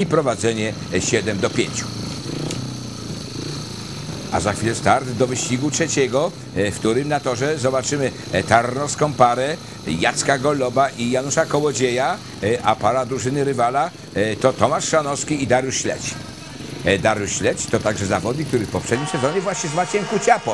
i prowadzenie 7 do 5. A za chwilę start do wyścigu trzeciego, e, w którym na torze zobaczymy e, tarnowską parę Jacka Goloba i Janusza Kołodzieja, e, a para drużyny rywala to Tomasz Szanowski i Dariusz Śledź. Dariusz Śledź to także zawodnik, który w poprzednim sezonie właśnie z Maciejem Kuciapą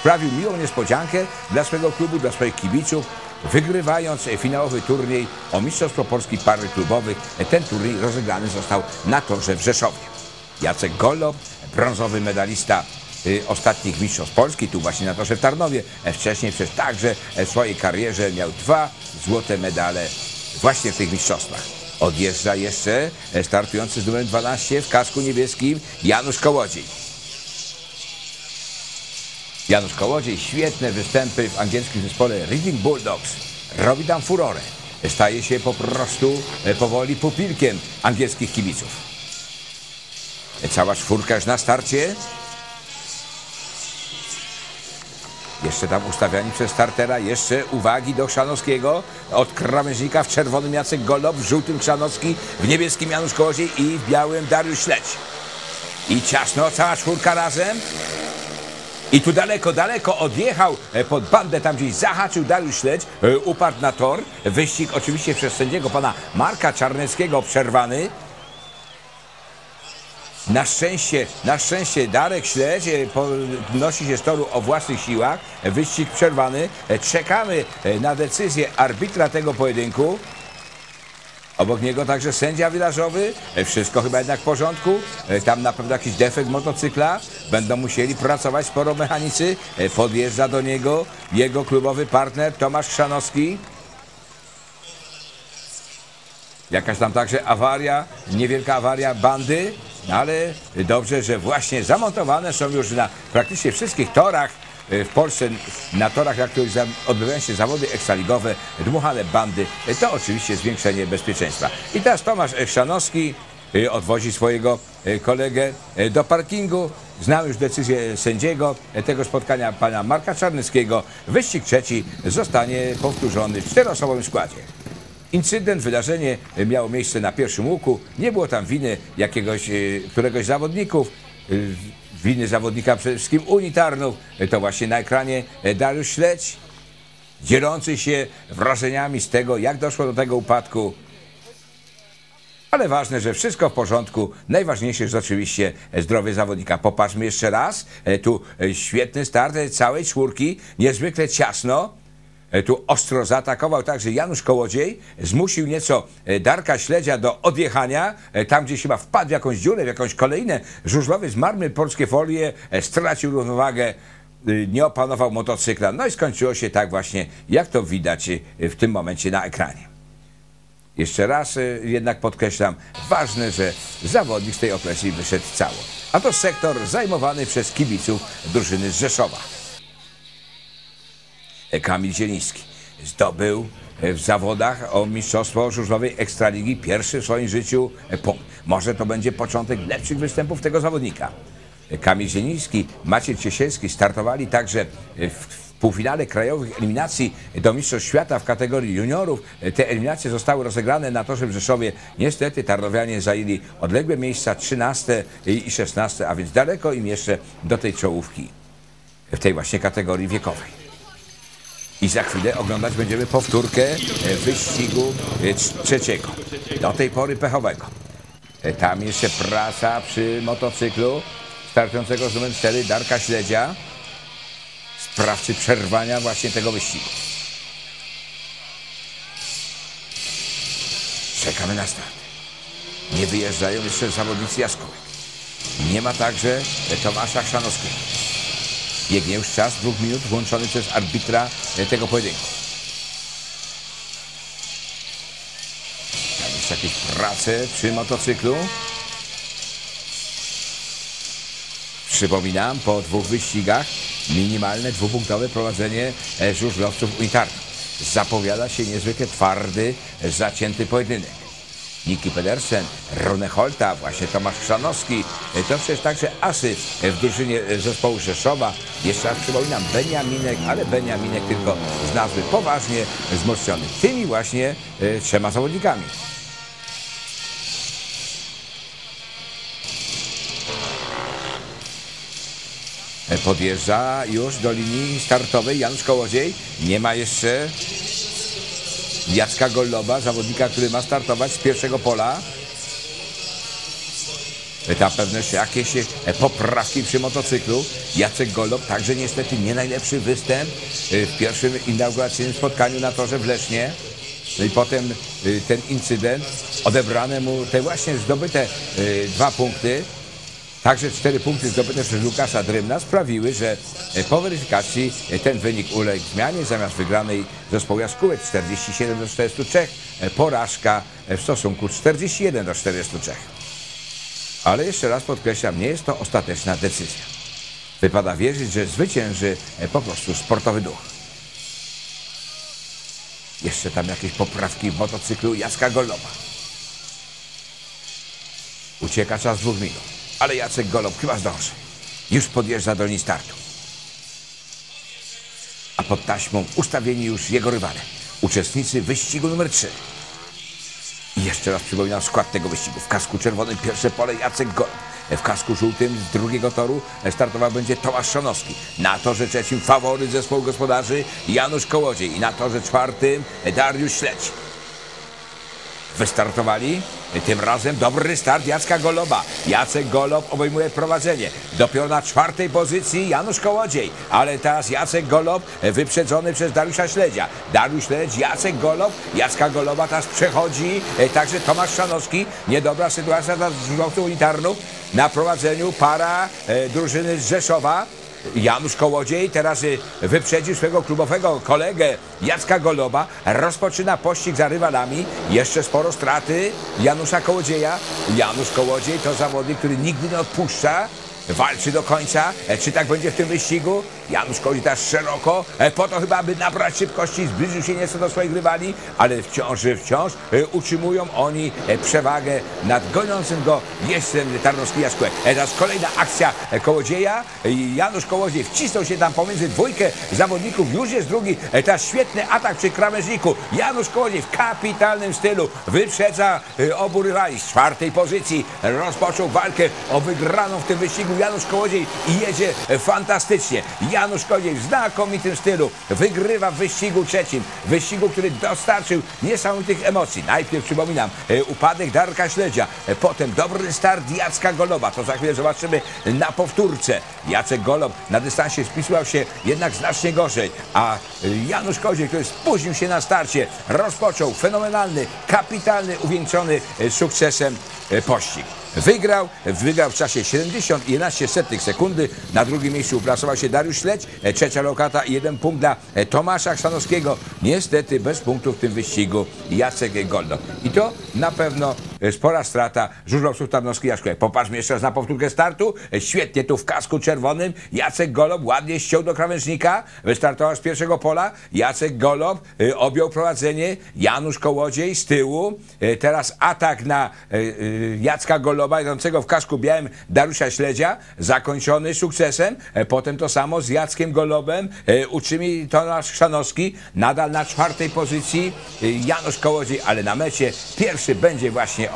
sprawił miłą niespodziankę dla swojego klubu, dla swoich kibiców, wygrywając finałowy turniej o Mistrzostwo Polski Pary Klubowych. Ten turniej rozegrany został na torze w Rzeszowie. Jacek Golob, brązowy medalista y, ostatnich mistrzostw Polski, tu właśnie na torze w Tarnowie. E, Wcześniej przecież także e, w swojej karierze miał dwa złote medale właśnie w tych mistrzostwach. Odjeżdża jeszcze e, startujący z numerem 12 w kasku niebieskim Janusz Kołodziej. Janusz Kołodziej, świetne występy w angielskim zespole Reading Bulldogs. Robi tam furorę. Staje się po prostu e, powoli pupilkiem angielskich kibiców. Cała czwórka już na starcie. Jeszcze tam ustawiani przez startera. Jeszcze uwagi do Chrzanowskiego. Od krawężnika w czerwonym Jacek Golob, w żółtym Chrzanowski, w niebieskim Janusz Kołodziej i w białym Dariusz Śledź. I ciasno, cała czwórka razem. I tu daleko, daleko odjechał e, pod bandę, tam gdzieś zahaczył Dariusz Śledź, e, upadł na tor. Wyścig oczywiście przez sędziego pana Marka Czarneckiego przerwany. Na szczęście, na szczęście Darek Śledź e, podnosi się z toru o własnych siłach. Wyścig przerwany. Czekamy na decyzję arbitra tego pojedynku. Obok niego także sędzia wilażowy. E, Wszystko chyba jednak w porządku. E, Tam na pewno jakiś defekt motocykla. Będą musieli pracować sporo mechanicy. E, Podjeżdża do niego jego klubowy partner Tomasz Chrzanowski. Jakaś tam także awaria, niewielka awaria bandy, no ale dobrze, że właśnie zamontowane są już na praktycznie wszystkich torach w Polsce, na torach, na których odbywają się zawody ekstraligowe, dmuchane bandy. E, To oczywiście zwiększenie bezpieczeństwa. I teraz Tomasz Chrzanowski e, odwozi swojego kolegę do parkingu. Znam już decyzję sędziego tego spotkania, pana Marka Czarnyckiego. Wyścig trzeci zostanie powtórzony w czteroosobowym składzie. Incydent, wydarzenie miało miejsce na pierwszym łuku. Nie było tam winy jakiegoś, któregoś z zawodników. E, Winy zawodnika przede wszystkim. E, To właśnie na ekranie e, Dariusz Śledź, dzielący się wrażeniami z tego, jak doszło do tego upadku. Ale ważne, że wszystko w porządku. Najważniejsze jest oczywiście zdrowie zawodnika. Popatrzmy jeszcze raz. E, Tu e, świetny start e, całej czwórki, niezwykle ciasno. E, Tu ostro zaatakował także Janusz Kołodziej. Zmusił nieco e, Darka Śledzia do odjechania. E, Tam gdzieś chyba wpadł w jakąś dziurę, w jakąś kolejnę. Żużlowy zmarły polskie folie, stracił równowagę. Nie opanował motocykla. No i skończyło się tak właśnie, jak to widać w tym momencie na ekranie. Jeszcze raz jednak podkreślam, ważne, że zawodnik z tej opresji wyszedł cało. A to sektor zajmowany przez kibiców drużyny z Rzeszowa. E, Kamil Zieliński zdobył e, w zawodach o Mistrzostwo Żużlowej Ekstraligi pierwszy w swoim życiu e, punkt. Może to będzie początek lepszych występów tego zawodnika. Kamil Zieliński, Maciej Ciesielski startowali także w półfinale krajowych eliminacji do Mistrzostw Świata w kategorii juniorów. Te eliminacje zostały rozegrane na torze w Rzeszowie. Niestety Tarnowianie zajęli odległe miejsca 13 i 16, a więc daleko im jeszcze do tej czołówki w tej właśnie kategorii wiekowej. I za chwilę oglądać będziemy powtórkę e, wyścigu e, trz- trzeciego. Do tej pory pechowego. E, Tam jeszcze praca przy motocyklu startującego z numerem 4 Darka Śledzia. Sprawcy przerwania właśnie tego wyścigu. Czekamy na start. Nie wyjeżdżają jeszcze zawodnicy Jaskółek. Nie ma także Tomasza Chrzanowskiego. Biegnie już czas dwóch minut włączony przez arbitra e, tego pojedynku. Tam jakieś prace przy motocyklu. Przypominam, po dwóch wyścigach minimalne dwupunktowe prowadzenie e, żużlowców unitarnych. Zapowiada się niezwykle twardy, zacięty pojedynek. Niki Pedersen, Rune Holta, właśnie Tomasz Krzanowski. E, to przecież także asy w drużynie zespołu Rzeszowa. Jeszcze raz przypominam, Beniaminek, ale Beniaminek tylko z nazwy poważnie wzmocniony tymi właśnie e, trzema zawodnikami. E, podjeżdża już do linii startowej Janusz Kołodziej. Nie ma jeszcze Jacka Golloba, zawodnika, który ma startować z pierwszego pola. Tam pewne jakieś e, poprawki przy motocyklu. Jacek Golob także niestety nie najlepszy występ e, w pierwszym inauguracyjnym spotkaniu na torze w Lesznie. No i potem e, ten incydent, odebrane mu te właśnie zdobyte dwa punkty, także cztery punkty zdobyte przez Lukasza Drymna sprawiły, że e, po weryfikacji e, ten wynik uległ zmianie. Zamiast wygranej zespołu Jaskółek 47 do 43, e, porażka w stosunku 41 do 43. Ale jeszcze raz podkreślam, nie jest to ostateczna decyzja. Wypada wierzyć, że zwycięży po prostu sportowy duch. Jeszcze tam jakieś poprawki w motocyklu Jacka Goloba. Ucieka czas dwóch minut, ale Jacek Golob chyba zdąży. Już podjeżdża do linii startu. A pod taśmą ustawieni już jego rywale. Uczestnicy wyścigu numer 3. I jeszcze raz przypominam skład tego wyścigu. W kasku czerwonym pierwsze pole Jacek Golob. W kasku żółtym z drugiego toru startował będzie Tomasz Szanowski. Na torze trzecim faworyt zespołu gospodarzy Janusz Kołodziej. I na torze czwartym Dariusz Śledź. Wystartowali. Tym razem dobry start Jacka Goloba. Jacek Golob obejmuje prowadzenie. Dopiero na czwartej pozycji Janusz Kołodziej. Ale teraz Jacek Golob wyprzedzony przez Dariusza Śledzia. Dariusz Śledź, Jacek Golob. Jacka Goloba teraz przechodzi e, także Tomasz Szanowski. Niedobra sytuacja dla żłobców unitarnów. Na prowadzeniu para e, drużyny z Rzeszowa. Janusz Kołodziej teraz y, wyprzedził swego klubowego kolegę Jacka Goloba, rozpoczyna pościg za rywalami, jeszcze sporo straty Janusza Kołodzieja. Janusz Kołodziej to zawodnik, który nigdy nie odpuszcza, walczy do końca. E, Czy tak będzie w tym wyścigu? Janusz Kołodziej teraz szeroko, e, po to chyba, by nabrać szybkości, zbliżył się nieco do swoich rywali, ale wciąż, wciąż e, utrzymują oni e, przewagę nad goniącym go jeźdźcem Tarnowski Jaskółek. E, Teraz kolejna akcja Kołodzieja. Janusz Kołodziej wcisnął się tam pomiędzy dwójkę zawodników, już jest drugi. Teraz świetny atak przy krawężniku. Janusz Kołodziej w kapitalnym stylu wyprzedza obu rywali z czwartej pozycji. Rozpoczął walkę o wygraną w tym wyścigu Janusz Kołodziej jedzie fantastycznie. Janusz Kołodziej w znakomitym stylu wygrywa w wyścigu trzecim. Wyścigu, który dostarczył niesamowitych emocji. Najpierw przypominam e, upadek Darka Śledzia, e, potem dobry start Jacka Goloba. To za chwilę zobaczymy na powtórce. Jacek Golob na dystansie spisywał się jednak znacznie gorzej, a e, Janusz Kołodziej, który spóźnił się na starcie, rozpoczął fenomenalny, kapitalny, uwieńczony sukcesem pościg. Wygrał, wygrał w czasie 70,11 sekundy. Na drugim miejscu uplasował się Dariusz Śledź. E, Trzecia lokata i jeden punkt dla e, Tomasza Chrzanowskiego. Niestety bez punktów w tym wyścigu Jacek Goldo. I to na pewno spora strata żużlowców Tarnowski Jaszkółek. Popatrzmy jeszcze raz na powtórkę startu. E, Świetnie tu w kasku czerwonym. Jacek Golob ładnie ściął do krawężnika. Wystartował z pierwszego pola. Jacek Golob e, objął prowadzenie. Janusz Kołodziej z tyłu. Teraz atak na Jacka Goloba, jadącego w kasku białym Dariusza Śledzia, zakończony sukcesem. Potem to samo z Jackiem Golobem. Uczymi Tomasz Chrzanowski, nadal na czwartej pozycji Janusz Kołodziej, ale na mecie pierwszy będzie właśnie